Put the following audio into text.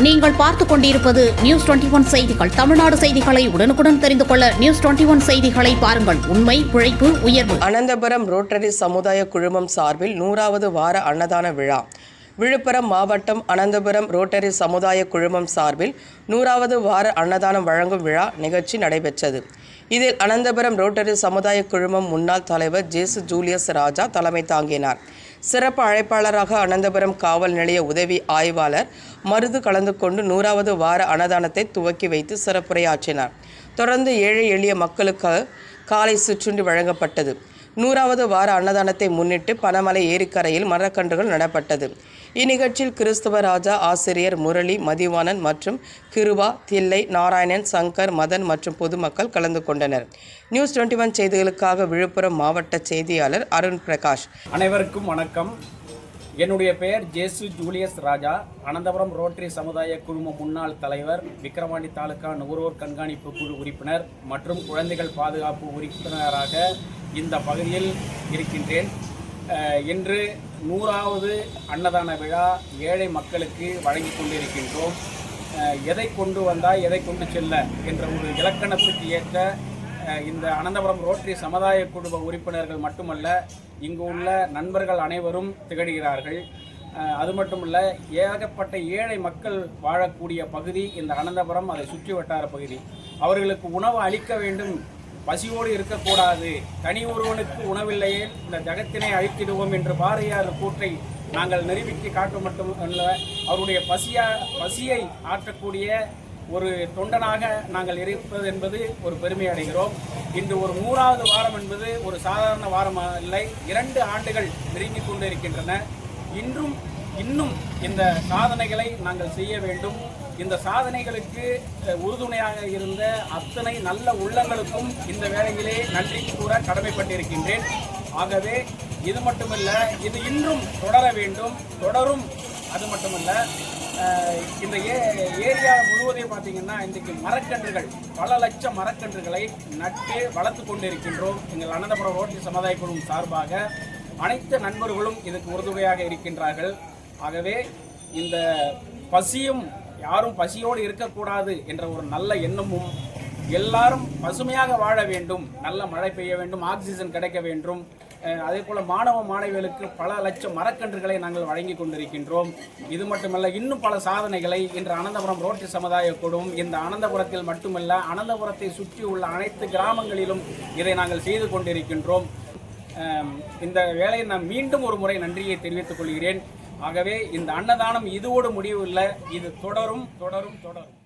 நீங்கள் பார்த்துக் கொண்டிருப்பது நியூஸ் டுவெண்டி ஒன் செய்திகள். தமிழ்நாடு செய்திகளை உடனுக்குடன் தெரிந்து கொள்ள நியூஸ் டுவெண்டி ஒன் செய்திகளை பாருங்கள். உண்மை உழைப்பு உயர்வு. அனந்தபுரம் ரோட்டரி சமுதாய குழுமம் சார்பில் நூறாவது வார அன்னதான விழா. விழுப்புரம் மாவட்டம் அனந்தபுரம் ரோட்டரி சமுதாய குழுமம் சார்பில் நூறாவது வார அன்னதானம் வழங்கும் விழா நிகழ்ச்சி நடைபெற்றது. இதில் அனந்தபுரம் ரோட்டரி சமுதாய குழுமம் முன்னாள் தலைவர் ஜேசு ஜூலியஸ் ராஜா தலைமை தாங்கினார். சிறப்பு அழைப்பாளராக அனந்தபுரம் காவல் நிலைய உதவி ஆய்வாளர் மருது கலந்து கொண்டு நூறாவது வார அன்னதானத்தை துவக்கி வைத்து சிறப்புரையாற்றினார். தொடர்ந்து ஏழை எளிய மக்களுக்கு காலை சிற்றுண்டி வழங்கப்பட்டது. நூறாவது வார அன்னதானத்தை முன்னிட்டு பனமலை ஏரிக்கரையில் மரக்கன்றுகள் நடப்பட்டது. இந்நிகழ்ச்சியில் கிறிஸ்துவ ராஜா ஆசிரியர் முரளி மதிவாணன் மற்றும் கிருபா தில்லை நாராயணன் சங்கர் மதன் மற்றும் பொதுமக்கள் கலந்து கொண்டனர். நியூஸ் டுவெண்ட்டி ஒன் செய்திகளுக்காக விழுப்புரம் மாவட்ட செய்தியாளர் அருண் பிரகாஷ். அனைவருக்கும் வணக்கம். என்னுடைய பெயர் ஜேசு ஜூலியஸ் ராஜா. அனந்தபுரம் ரோட்டரி சமுதாய குழும முன்னாள் தலைவர் விக்கிரவாண்டி தாலுகா நுகர்வோர் கண்காணிப்பு குழு உறுப்பினர் மற்றும் குழந்தைகள் பாதுகாப்பு உறுப்பினராக இந்த பகுதியில் இருக்கின்றேன். இன்று நூறாவது அன்னதான விழா ஏழை மக்களுக்கு வழங்கி கொண்டிருக்கின்றோம். எதை கொண்டு வந்தால் எதை கொண்டு செல்ல என்ற ஒரு இலக்கணத்துக்கு ஏற்ற இந்த அனந்தபுரம் ரோட்டரி சமுதாய குழும உறுப்பினர்கள் மட்டுமல்ல இங்கு உள்ள நண்பர்கள் அனைவரும் திகழ்கிறார்கள். அது அது மட்டுமல்ல ஏகப்பட்ட ஏழை மக்கள் வாழக்கூடிய பகுதி இந்த அனந்தபுரம் அதை சுற்றி வட்டார பகுதி. அவர்களுக்கு உணவு அளிக்க வேண்டும் பசியோடு இருக்கக்கூடாது. தனி ஒருவனுக்கு உணவில்லையே இந்த ஜகத்தினை அழித்திடுவோம் என்று பாரதியார் கூற்றை நாங்கள் நிரூபித்து காட்ட மட்டுமல்ல அவருடைய பசியா பசியை ஆற்றக்கூடிய ஒரு தொண்டனாக நாங்கள் இருப்பது என்பது ஒரு பெருமை அடைகிறோம். இன்று ஒரு மூணாவது வாரம் என்பது ஒரு சாதாரண வாரம் இல்லை இரண்டு ஆண்டுகள் நெருங்கிக் கொண்டு இருக்கின்றன இன்றும் இன்னும் இந்த சாதனைகளை நாங்கள் செய்ய வேண்டும். இந்த சாதனைகளுக்கு உறுதுணையாக இருந்த அத்தனை நல்ல உள்ளங்களுக்கும் இந்த வேளையிலே நன்றி கூற கடமைப்பட்டிருக்கின்றேன். ஆகவே இது மட்டுமல்ல இது இன்னும் தொடர வேண்டும். தொடரும். அது மட்டுமல்ல இந்த ஏ ஏரியா முழுவதையும் பார்த்தீங்கன்னா இன்றைக்கு மரக்கன்றுகள் பல லட்சம் மரக்கன்றுகளை நட்டு வளர்த்து கொண்டிருக்கின்றோம். எங்கள் அனந்தபுரம் ரோட்டரி சமுதாய குழு சார்பாக அனைத்து நண்பர்களும் இதுக்கு உறுதுணையாக இருக்கின்றார்கள். ஆகவே இந்த பசியும் யாரும் பசியோடு இருக்கக்கூடாது என்ற ஒரு நல்ல எண்ணமும் எல்லாரும் பசுமையாக வாழ வேண்டும் நல்ல மழை பெய்ய வேண்டும் ஆக்சிஜன் கிடைக்க வேண்டும். அதே போல் மாணவ மாணவிகளுக்கு பல லட்சம் மரக்கன்றுகளை நாங்கள் வழங்கி கொண்டிருக்கின்றோம். இது மட்டுமல்ல இன்னும் பல சாதனைகளை இன்று அனந்தபுரம் ரோட்டரி சமுதாய குழுவும் இந்த அனந்தபுரத்தில் மட்டுமல்ல அனந்தபுரத்தை சுற்றி உள்ள அனைத்து கிராமங்களிலும் இதை நாங்கள் செய்து கொண்டிருக்கின்றோம். இந்த வேலையை நான் மீண்டும் ஒரு முறை நன்றியை தெரிவித்துக் கொள்கிறேன். ஆகவே இந்த அன்னதானம் இதோடு முடிவில்லை இது தொடரும் தொடரும் தொடரும்.